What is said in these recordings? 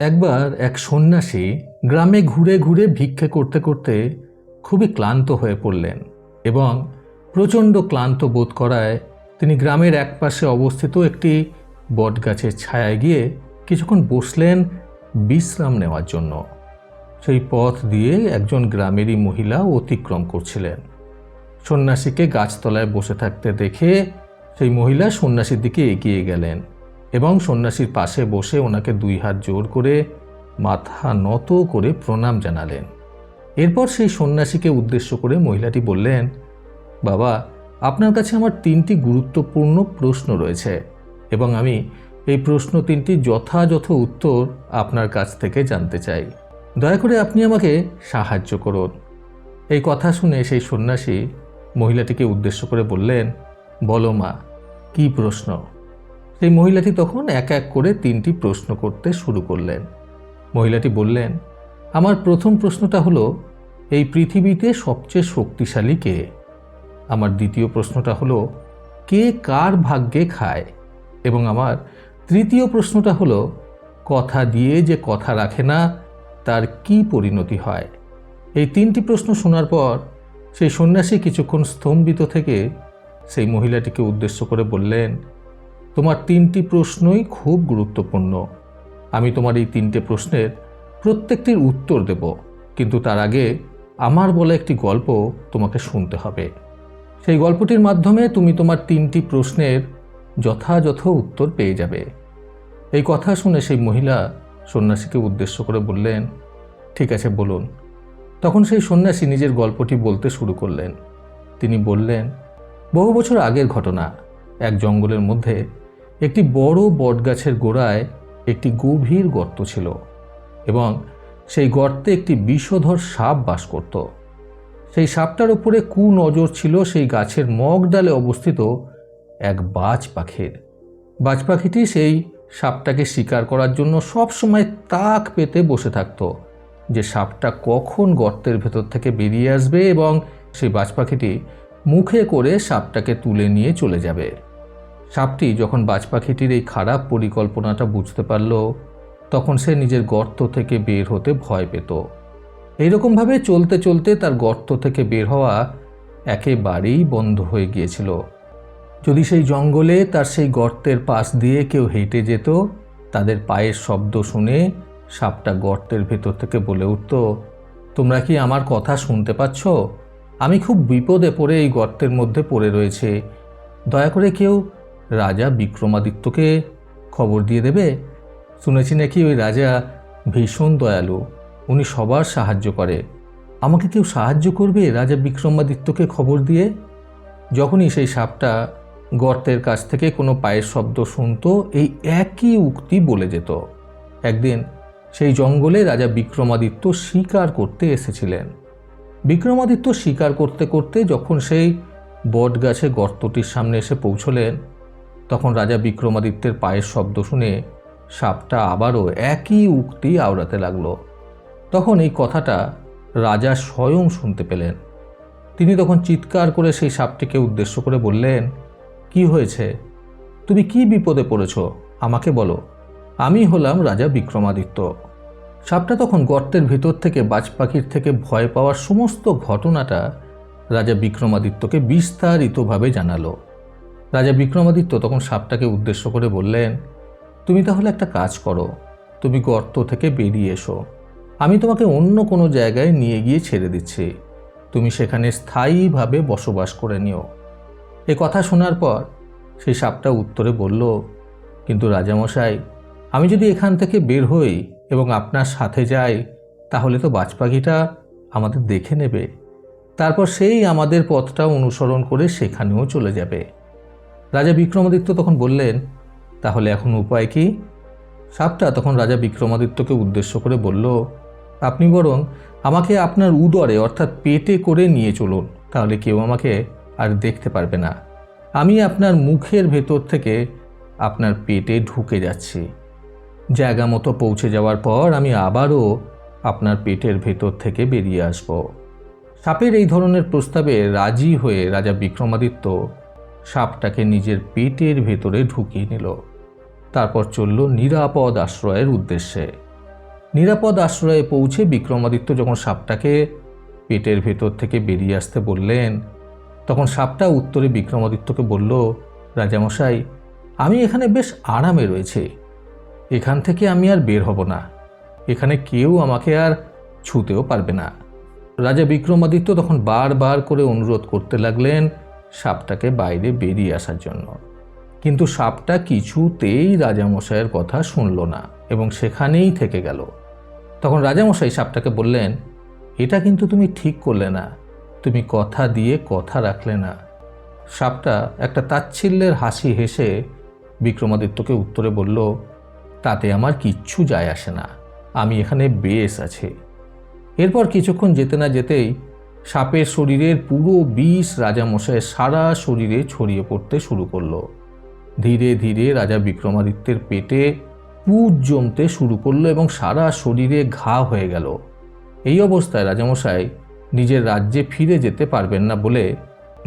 একবার এক সন্ন্যাসী গ্রামে ঘুরে ঘুরে ভিক্ষে করতে করতে খুবই ক্লান্ত হয়ে পড়লেন এবং প্রচণ্ড ক্লান্ত বোধ করায় তিনি গ্রামের একপাশে অবস্থিত একটি বটগাছের ছায়ায় গিয়ে কিছুক্ষণ বসলেন বিশ্রাম নেওয়ার জন্য। সেই পথ দিয়ে একজন গ্রামেরই মহিলা অতিক্রম করছিলেন। সন্ন্যাসীকে গাছতলায় বসে থাকতে দেখে সেই মহিলা সন্ন্যাসীর দিকে এগিয়ে গেলেন। এবং সন্ন্যাসীর পাশে বসে ওনাকে দুই হাত জোর করে মাথা নত করে প্রণাম জানালেন। এরপর সেই সন্ন্যাসীকে উদ্দেশ্য করে মহিলাটি বললেন, বাবা, আপনার কাছে আমার তিনটি গুরুত্বপূর্ণ প্রশ্ন রয়েছে এবং আমি এই প্রশ্ন তিনটি যথাযথ উত্তর আপনার কাছ থেকে জানতে চাই। দয়া করে আপনি আমাকে সাহায্য করুন। এই কথা শুনে সেই সন্ন্যাসী মহিলাটিকে উদ্দেশ্য করে বললেন, বলো মা, কী প্রশ্ন? সেই মহিলাটি তখন এক এক করে তিনটি প্রশ্ন করতে শুরু করলেন। মহিলাটি বললেন, আমার প্রথম প্রশ্নটা হলো, এই পৃথিবীতে সবচেয়ে শক্তিশালী কে? আমার দ্বিতীয় প্রশ্নটা হলো, কে কার ভাগ্যে খায়? এবং আমার তৃতীয় প্রশ্নটা হলো, কথা দিয়ে যে কথা রাখে না, তার কি পরিণতি হয়? এই তিনটি প্রশ্ন শোনার পর সেই সন্ন্যাসী কিছুক্ষণ স্তম্ভিত থেকে সেই মহিলাটিকে উদ্দেশ্য করে বললেন তোমার তিনটি প্রশ্নই খুব গুরুত্বপূর্ণ। আমি তোমার এই তিনটে প্রশ্নের প্রত্যেকটির উত্তর দেব, কিন্তু তার আগে আমার বলা একটি গল্প তোমাকে শুনতে হবে। সেই গল্পটির মাধ্যমে তুমি তোমার তিনটি প্রশ্নের যথাযথ উত্তর পেয়ে যাবে। এই কথা শুনে সেই মহিলা সন্ন্যাসীকে উদ্দেশ্য করে বললেন, ঠিক আছে, বলুন। তখন সেই সন্ন্যাসী নিজের গল্পটি বলতে শুরু করলেন। তিনি বললেন, বহু বছর আগের ঘটনা। এক জঙ্গলের মধ্যে একটি বড় বটগাছের গোড়ায় একটি গভীর গর্ত ছিল এবং সেই গর্তে একটি বিষধর সাপ বাস করত। সেই সাপটার উপরে কু নজর ছিল সেই গাছের মগ ডালে অবস্থিত এক বাজ পাখির। বাজ পাখিটি সেই সাপটাকে শিকার করার জন্য সব সময় তাক পেতে বসে থাকতো যে সাপটা কখন গর্তের ভেতর থেকে বেরিয়ে আসবে এবং সেই বাজ পাখিটি মুখে করে সাপটাকে তুলে নিয়ে চলে যাবে। সাপটি যখন বাজ পাখিটির এই খারাপ পরিকল্পনাটা বুঝতে পারল, তখন সে নিজের গর্ত থেকে বের হতে ভয় পেত। এইরকমভাবে চলতে চলতে তার গর্ত থেকে বের হওয়া একেবারেই বন্ধ হয়ে গিয়েছিল। যদি সেই জঙ্গলে তার সেই গর্তের পাশ দিয়ে কেউ হেঁটে যেত, তাদের পায়ের শব্দ শুনে সাপটা গর্তের ভেতর থেকে বলে উঠত, তোমরা কি আমার কথা শুনতে পাচ্ছ? আমি খুব বিপদে পড়ে এই গর্তের মধ্যে পড়ে রয়েছে। দয়া করে কেউ রাজা বিক্রমাদিত্যকে খবর দিয়ে দেবে। শুনেছি নাকি ওই রাজা ভীষণ দয়ালু, উনি সবার সাহায্য করে। আমাকে কেউ সাহায্য করবে রাজা বিক্রমাদিত্যকে খবর দিয়ে? যখনই সেই সাপটা গর্তের কাছ থেকে কোনো পায়ের শব্দ শুনত, এই একই উক্তি বলে যেত। একদিন সেই জঙ্গলে রাজা বিক্রমাদিত্য শিকার করতে এসেছিলেন। বিক্রমাদিত্য শিকার করতে করতে যখন সেই বট গাছে গর্তটির সামনে এসে পৌঁছলেন তখন রাজা বিক্রমাদিত্যের পায়ের শব্দ শুনে সাপটা আবারও একই উক্তি আওড়াতে লাগল। তখন এই কথাটা রাজা স্বয়ং শুনতে পেলেন। তিনি তখন চিৎকার করে সেই সাপটিকে উদ্দেশ্য করে বললেন, কি হয়েছে? তুমি কি বিপদে পড়েছ? আমাকে বলো। আমি হলাম রাজা বিক্রমাদিত্য। সাপটা তখন গর্তের ভিতর থেকে বাজ পাখির থেকে ভয় পাওয়ার সমস্ত ঘটনাটা রাজা বিক্রমাদিত্যকে বিস্তারিতভাবে জানালো। রাজা বিক্রমাদিত্য তখন সাপটাকে উদ্দেশ্য করে বললেন, তুমি তাহলে একটা কাজ করো, তুমি গর্ত থেকে বেরিয়ে এসো। আমি তোমাকে অন্য কোনো জায়গায় নিয়ে গিয়ে ছেড়ে দিচ্ছি। তুমি সেখানে স্থায়ীভাবে বসবাস করে নিও। এ কথা শোনার পর সেই সাপটা উত্তরে বলল, কিন্তু রাজামশাই, আমি যদি এখান থেকে বের হই এবং আপনার সাথে যাই, তাহলে তো বাজ পাখিটা আমাদের দেখে নেবে। তারপর সেই আমাদের পথটা অনুসরণ করে সেখানেও চলে যাবে। রাজা বিক্রমাদিত্য তখন বললেন, তাহলে এখন উপায় কি? সাপটা তখন রাজা বিক্রমাদিত্যকে উদ্দেশ্য করে বলল, আপনি বরং আমাকে আপনার উদরে, অর্থাৎ পেটে করে নিয়ে চলুন, তাহলে কেউ আমাকে আর দেখতে পারবে না। আমি আপনার মুখের ভেতর থেকে আপনার পেটে ঢুকে যাচ্ছি। জায়গা মতো পৌঁছে যাওয়ার পর আমি আবারও আপনার পেটের ভেতর থেকে বেরিয়ে আসব। সাপের এই ধরনের প্রস্তাবে রাজি হয়ে রাজা বিক্রমাদিত্য সাপটাকে নিজের পেটের ভেতরে ঢুকিয়ে নিল। তারপর চলল নিরাপদ আশ্রয়ের উদ্দেশ্যে। নিরাপদ আশ্রয়ে পৌঁছে বিক্রমাদিত্য যখন সাপটাকে পেটের ভেতর থেকে বেরিয়ে আসতে বললেন, তখন সাপটা উত্তরে বিক্রমাদিত্যকে বলল, রাজামশাই, আমি এখানে বেশ আরামে রয়েছে। এখান থেকে আমি আর বের হব না। এখানে কেউ আমাকে আর ছুতেও পারবে না। রাজা বিক্রমাদিত্য তখন বারবার করে অনুরোধ করতে লাগলেন সাপটাকে বাইরে বেরিয়ে আসার জন্য। কিন্তু সাপটা কিছুতেই রাজামশাইয়ের কথা শুনল না এবং সেখানেই থেকে গেল। তখন রাজামশাই সাপটাকে বললেন, এটা কিন্তু তুমি ঠিক করলে না। তুমি কথা দিয়ে কথা রাখলে না। সাপটা একটা তাচ্ছিল্যের হাসি হেসে বিক্রমাদিত্যকে উত্তরে বলল, তাতে আমার কিচ্ছু যায় আসে না। আমি এখানে বেশ আছি। এরপর কিছুক্ষণ যেতে না যেতেই সাপের শরীরের পুরো বিষ রাজামশাইয়ের সারা শরীরে ছড়িয়ে পড়তে শুরু করল। ধীরে ধীরে রাজা বিক্রমাদিত্যের পেটে পুজ জমতে শুরু করল এবং সারা শরীরে ঘা হয়ে গেল। এই অবস্থায় রাজামশাই নিজের রাজ্যে ফিরে যেতে পারবেন না বলে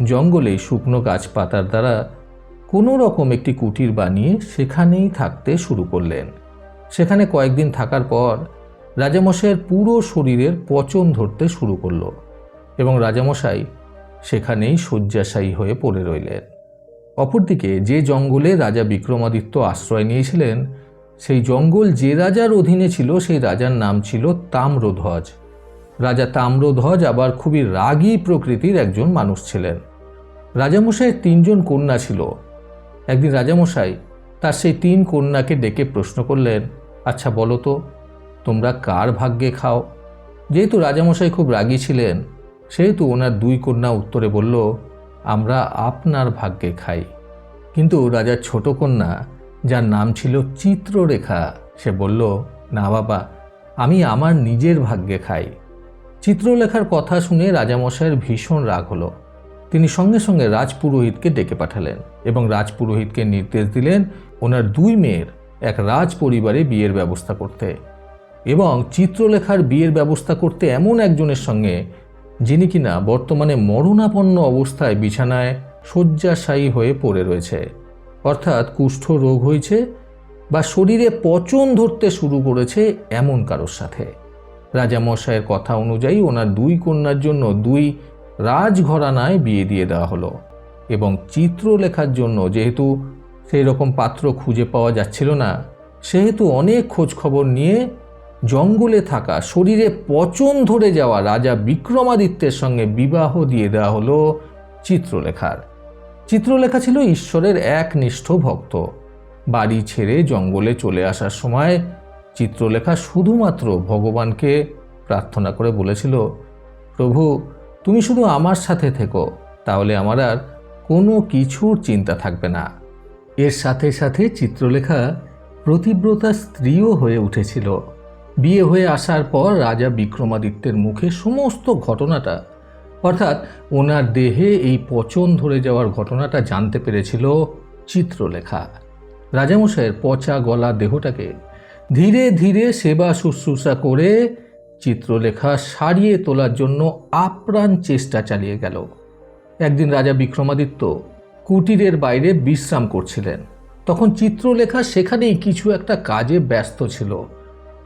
জঙ্গলে শুকনো গাছপাতার দ্বারা কোনো রকম একটি কুটির বানিয়ে সেখানেই থাকতে শুরু করলেন। সেখানে কয়েকদিন থাকার পর রাজামশাইয়ের পুরো শরীরের পচন ধরতে শুরু করল। এবং রাজামশাই সেখানেই শয্যাশায়ী হয়ে পড়ে রইলেন। অপরদিকে যে জঙ্গলে রাজা বিক্রমাদিত্য আশ্রয় নিয়েছিলেন, সেই জঙ্গল যে রাজার অধীনে ছিল, সেই রাজার নাম ছিল তাম্রধ্বজ। রাজা তাম্রধ্বজ আবার খুবই রাগী প্রকৃতির একজন মানুষ ছিলেন। রাজামশাইয়ের তিনজন কন্যা ছিল। একদিন রাজামশাই তার সেই তিন কন্যাকে ডেকে প্রশ্ন করলেন আচ্ছা বলো তো, তোমরা কার ভাগ্যে খাও? যেহেতু রাজামশাই খুব রাগী ছিলেন সেহেতু ওনার দুই কন্যা উত্তরে বলল, আমরা আপনার ভাগ্যে খাই। কিন্তু রাজার ছোট কন্যা, যার নাম ছিল চিত্ররেখা, সে বলল, না বাবা, আমি আমার নিজের ভাগ্যে খাই। চিত্রলেখার কথা শুনে রাজামশাইয়ের ভীষণ রাগ হলো। তিনি সঙ্গে সঙ্গে রাজপুরোহিতকে ডেকে পাঠালেন এবং রাজপুরোহিতকে নির্দেশ দিলেন ওনার দুই মেয়ের এক রাজ পরিবারে বিয়ের ব্যবস্থা করতে। এবং চিত্রলেখার বিয়ের ব্যবস্থা করতে এমন একজনের সঙ্গে যিনি কিনা বর্তমানে মরণাপন্ন অবস্থায় বিছানায় শয্যাশায়ী হয়ে পড়ে রয়েছে। অর্থাৎ কুষ্ঠ রোগ হয়েছে বা শরীরে পচন ধরতে শুরু করেছে এমন কারোর সাথে। রাজামশাইয়ের কথা অনুযায়ী ওনার দুই কন্যার জন্য দুই রাজঘরানায় বিয়ে দিয়ে দেওয়া হলো এবং চিত্রলেখার জন্য যেহেতু সেই রকম পাত্র খুঁজে পাওয়া যাচ্ছিল না, সেহেতু অনেক খোঁজ খবর নিয়ে জঙ্গলে থাকা শরীরে পচন ধরে যাওয়া রাজা বিক্রমাদিত্যের সঙ্গে বিবাহ দিয়ে দেওয়া হলো চিত্রলেখার। চিত্রলেখা ছিল ঈশ্বরের একনিষ্ঠ ভক্ত। বাড়ি ছেড়ে জঙ্গলে চলে আসার সময় চিত্রলেখা শুধুমাত্র ভগবানকে প্রার্থনা করে বলেছিল, প্রভু, তুমি শুধু আমার সাথে থেকো, তাহলে আমার আর কোনো কিছুর চিন্তা থাকবে না। এর সাথে সাথে চিত্রলেখা প্রতিব্রতা স্ত্রীও হয়ে উঠেছিল। বিয়ে হয়ে আসার পর রাজা বিক্রমাদিত্যের মুখে সমস্ত ঘটনাটা, অর্থাৎ ওনার দেহে এই পচন ধরে যাওয়ার ঘটনাটা জানতে পেরেছিল চিত্রলেখা। রাজামশাইয়ের পচা গলা দেহটাকে ধীরে ধীরে সেবা শুশ্রূষা করে চিত্রলেখা সারিয়ে তোলার জন্য আপ্রাণ চেষ্টা চালিয়ে গেল। একদিন রাজা বিক্রমাদিত্য কুটিরের বাইরে বিশ্রাম করছিলেন। তখন চিত্রলেখা সেখানেই কিছু একটা কাজে ব্যস্ত ছিল।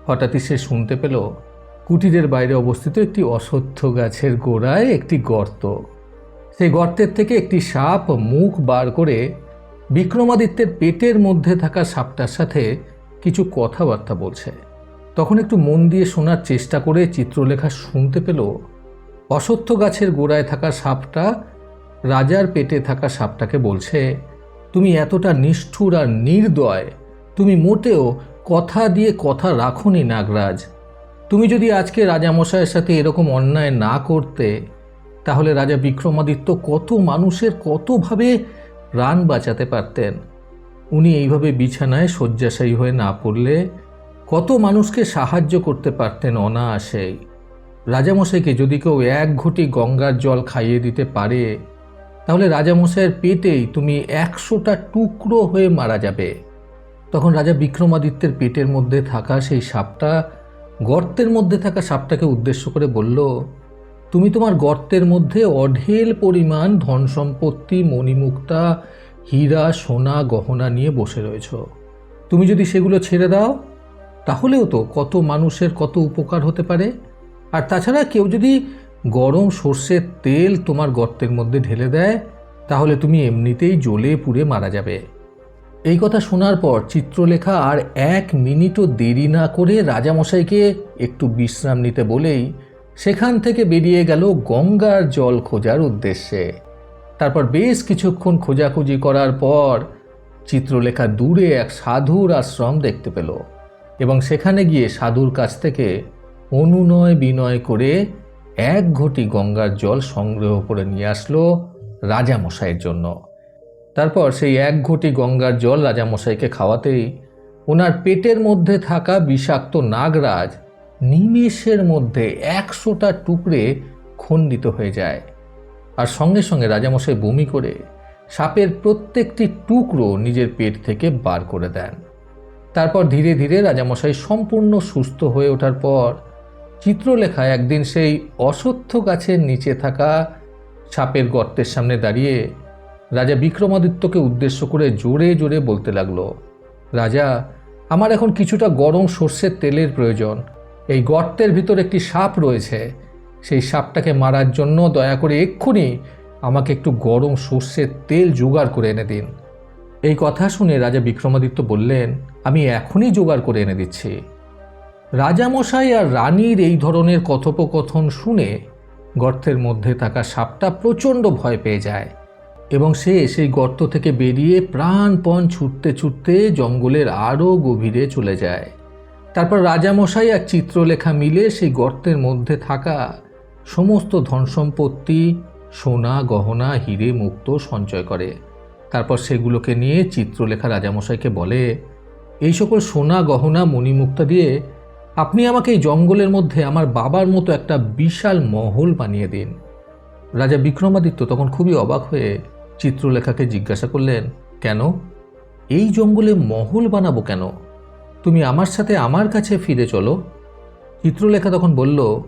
হঠাৎই সে শুনতে পেল কুটিরের বাইরে অবস্থিত একটি অসত্য গাছের গোড়ায় একটি গর্ত। সেই গর্তের থেকে একটি সাপ মুখ বার করে বিক্রমাদিত্যের পেটের মধ্যে থাকা সাপটার সাথে কিছু কথাবার্তা বলছে। তখন একটু মন দিয়ে শোনার চেষ্টা করে চিত্রলেখা শুনতে পেল, অসত্য গাছের গোড়ায় থাকা সাপটা রাজার পেটে থাকা সাপটাকে বলছে, তুমি এতটা নিষ্ঠুর আর নির্দয়, তুমি মোটেও কথা দিয়ে কথা রাখনি নাগরাজ। তুমি যদি আজকে রাজামশাইয়ের সাথে এরকম অন্যায় না করতে, তাহলে রাজা বিক্রমাদিত্য কত মানুষের কতভাবে প্রাণ বাঁচাতে পারতেন। উনি এইভাবে বিছানায় শয্যাশায়ী হয়ে না পড়লে কত মানুষকে সাহায্য করতে পারতেন অনায়াসেই। রাজামশাইকে যদি কেউ এক ঘটি গঙ্গার জল খাইয়ে দিতে পারে, তাহলে রাজামশাইয়ের পেটেই তুমি একশোটা টুকরো হয়ে মারা যাবে। তখন রাজা বিক্রমাদিত্যের পেটের মধ্যে থাকা সেই সাপটা, গর্তের মধ্যে থাকা সাপটাকে উদ্দেশ্য করে বলল, তুমি তোমার গর্তের মধ্যে অঢেল পরিমাণ ধন সম্পত্তি, মণিমুক্তা, হীরা, সোনা, গহনা নিয়ে বসে রয়েছ। তুমি যদি সেগুলো ছেড়ে দাও, তাহলেও তো কত মানুষের কত উপকার হতে পারে। আর তাছাড়া কেউ যদি গরম সর্ষের তেল তোমার গর্তের মধ্যে ঢেলে দেয়, তাহলে তুমি এমনিতেই জ্বলে পুড়ে মারা যাবে। এই কথা শোনার পর চিত্রলেখা আর এক মিনিটও দেরি না করে রাজামশাইকে একটু বিশ্রাম নিতে বলেই সেখান থেকে বেরিয়ে গেল গঙ্গার জল খোঁজার উদ্দেশ্যে। তারপর বেশ কিছুক্ষণ খোঁজাখুঁজি করার পর চিত্রলেখা দূরে এক সাধুর আশ্রম দেখতে পেল এবং সেখানে গিয়ে সাধুর কাছ থেকে অনুনয় বিনয় করে এক ঘটি গঙ্গার জল সংগ্রহ করে নিয়ে আসলো রাজামশাইয়ের জন্য। তারপর সেই এক ঘটি গঙ্গার জল রাজামশাইকে খাওয়াতেই ওনার পেটের মধ্যে থাকা বিষাক্ত নাগরাজ নিমেষের মধ্যে একশোটা টুকরে খণ্ডিত হয়ে যায়। আর সঙ্গে সঙ্গে রাজামশাই বমি করে সাপের প্রত্যেকটি টুকরো নিজের পেট থেকে বার করে দেন। তারপর ধীরে ধীরে রাজামশাই সম্পূর্ণ সুস্থ হয়ে ওঠার পর চিত্রলেখা একদিন সেই অশ্বত্থ গাছের নিচে থাকা সাপের গর্তের সামনে দাঁড়িয়ে রাজা বিক্রমাদিত্যকে উদ্দেশ্য করে জোরে জোরে বলতে লাগল, রাজা, আমার এখন কিছুটা গরম সর্ষের তেলের প্রয়োজন। এই গর্তের ভিতর একটি সাপ রয়েছে। সেই সাপটাকে মারার জন্য দয়া করে এক্ষুনি আমাকে একটু গরম সর্ষের তেল জোগাড় করে এনে দিন। এই কথা শুনে রাজা বিক্রমাদিত্য বললেন, আমি এখনই জোগাড় করে এনে দিচ্ছি। রাজামশাই আর রানীর এই ধরনের কথোপকথন শুনে গর্তের মধ্যে থাকা সাপটা প্রচণ্ড ভয় পেয়ে যায়। এবং সে সেই গর্ত থেকে বেরিয়ে প্রাণপণ ছুটতে ছুটতে জঙ্গলের আরও গভীরে চলে যায়। তারপর রাজামশাই আর চিত্রলেখা মিলে সেই গর্তের মধ্যে থাকা সমস্ত ধনসম্পত্তি, সোনা, গহনা, হিরে মুক্ত সঞ্চয় করে। তারপর সেগুলোকে নিয়ে চিত্রলেখা রাজামশাইকে বলে, এই সকল সোনা, গহনা, মণিমুক্তা দিয়ে আপনি আমাকে এই জঙ্গলের মধ্যে আমার বাবার মতো একটা বিশাল মহল বানিয়ে দিন। রাজা বিক্রমাদিত্য তখন খুবই অবাক হয়ে চিত্রলেখাকে জিজ্ঞাসা করলেন, কেন? এই জঙ্গলে মহল বানাবো কেন? তুমি আমার সাথে আমার কাছে ফিরে চলো। চিত্রলেখা তখন বলল,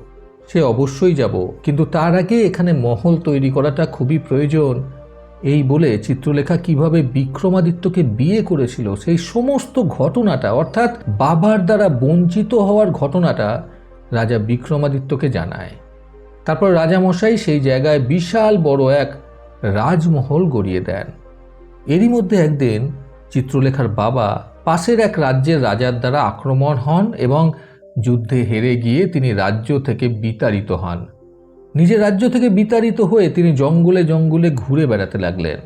সে অবশ্যই যাব, কিন্তু তার আগে এখানে মহল তৈরি করাটা খুবই প্রয়োজন। এই বলে চিত্রলেখা কীভাবে বিক্রমাদিত্যকে বিয়ে করেছিল, সেই সমস্ত ঘটনাটা, অর্থাৎ বাবার দ্বারা বঞ্চিত হওয়ার ঘটনাটা রাজা বিক্রমাদিত্যকে জানায়। তারপর রাজামশাই সেই জায়গায় বিশাল বড় এক রাজমহল গড়িয়ে দেন। এরই মধ্যে একদিন চিত্রলেখার বাবা পাশের এক রাজ্যের রাজার দ্বারা আক্রমণ হন এবং যুদ্ধে হেরে গিয়ে তিনি রাজ্য থেকে বিতাড়িত হন। নিজের রাজ্য থেকে বিতাড়িত হয়ে তিনি জঙ্গলে জঙ্গলে ঘুরে বেড়াতে লাগলেন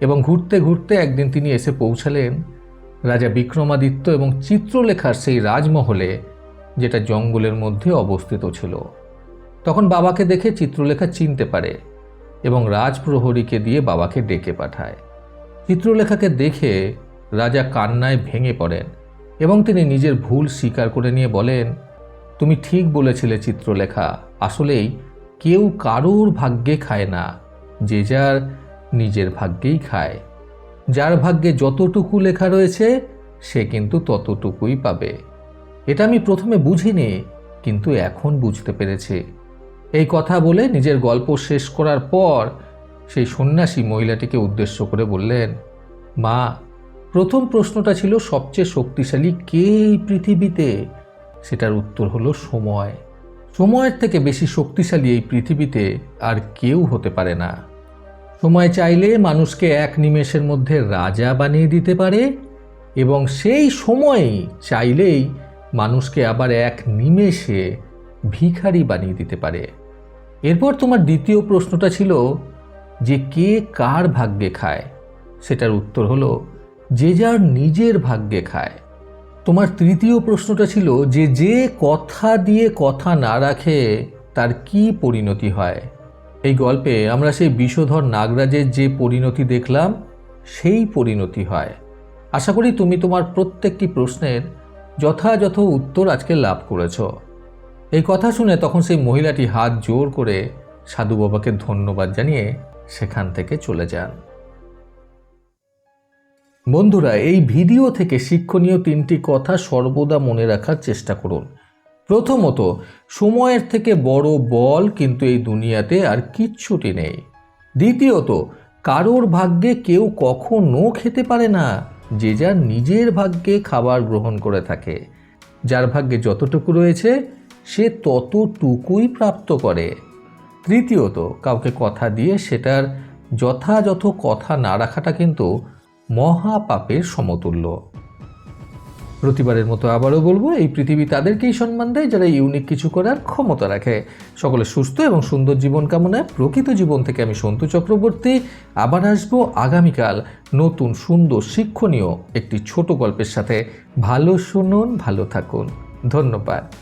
এবং ঘুরতে ঘুরতে একদিন তিনি এসে পৌঁছালেন রাজা বিক্রমাদিত্য এবং চিত্রলেখার সেই রাজমহলে, যেটা জঙ্গলের মধ্যে অবস্থিত ছিল। তখন বাবাকে দেখে চিত্রলেখা চিনতে পারে। এবং রাজপ্রহরীকে দিয়ে বাবাকে ডেকে পাঠায়। চিত্রলেখাকে দেখে রাজা কান্নায় ভেঙে পড়েন এবং তিনি নিজের ভুল স্বীকার করে নিয়ে বলেন, তুমি ঠিক বলেছিলে চিত্রলেখা, আসলেই কেউ কারোর ভাগ্যে খায় না, যে যার নিজের ভাগ্যেই খায়। যার ভাগ্যে যতটুকু লেখা রয়েছে, সে কিন্তু ততটুকুই পাবে। এটা আমি প্রথমে বুঝিনি, কিন্তু এখন বুঝতে পেরেছি। এই কথা বলে নিজের গল্প শেষ করার পর সেই সন্ন্যাসী মহিলাটিকে উদ্দেশ্য করে বললেন, মা, প্রথম প্রশ্নটা ছিল সবচেয়ে শক্তিশালী কে এই পৃথিবীতে? সেটার উত্তর হলো সময়। সময়ের থেকে বেশি শক্তিশালী এই পৃথিবীতে আর কেউ হতে পারে না। সময় চাইলে মানুষকে এক নিমেষের মধ্যে রাজা বানিয়ে দিতে পারে এবং সেই সময়ই চাইলেই মানুষকে আবার এক নিমেষে ভিখারি বানিয়ে দিতে পারে। এরপর তোমার দ্বিতীয় প্রশ্নটা ছিল যে কে কার ভাগ্যে খায়? সেটার উত্তর হলো যে যার নিজের ভাগ্যে খায়। তোমার তৃতীয় প্রশ্নটা ছিল যে যে কথা দিয়ে কথা না রাখে, তার কি পরিণতি হয়? এই গল্পে আমরা সেই বিষধর নাগরাজের যে পরিণতি দেখলাম, সেই পরিণতি হয়। আশা করি তুমি তোমার প্রত্যেকটি প্রশ্নের যথাযথ উত্তর আজকে লাভ করেছ। এই কথা শুনে তখন সেই মহিলাটি হাত জোর করে সাধু বাবাকে ধন্যবাদ জানিয়ে সেখান থেকে চলে যান। বন্ধুরা, এই ভিডিও থেকে শিক্ষণীয় তিনটি কথা সর্বদা মনে রাখার চেষ্টা করুন। প্রথমত, সময়ের থেকে বড় বল কিন্তু এই দুনিয়াতে আর কিচ্ছুটি নেই। দ্বিতীয়ত, কারোর ভাগ্যে কেউ কখনো খেতে পারে না, যে যার নিজের ভাগ্যে খাবার গ্রহণ করে থাকে। যার ভাগ্যে যতটুকু রয়েছে সে ততটুকুই প্রাপ্ত করে। তৃতীয়ত, কাউকে কথা দিয়ে সেটার যথাযথ কথা না রাখাটা কিন্তু মহাপাপের সমতুল্য। প্রতিবারের মতো আবারও বলব, এই পৃথিবী তাদেরকেই সম্মান দেয় যারা ইউনিক কিছু করার ক্ষমতা রাখে। সকলে সুস্থ এবং সুন্দর জীবন কামনায় প্রকৃত জীবন থেকে আমি সন্তু চক্রবর্তী। আবার আসব আগামীকাল নতুন সুন্দর শিক্ষণীয় একটি ছোট গল্পের সাথে। ভালো শুনুন, ভালো থাকুন। ধন্যবাদ।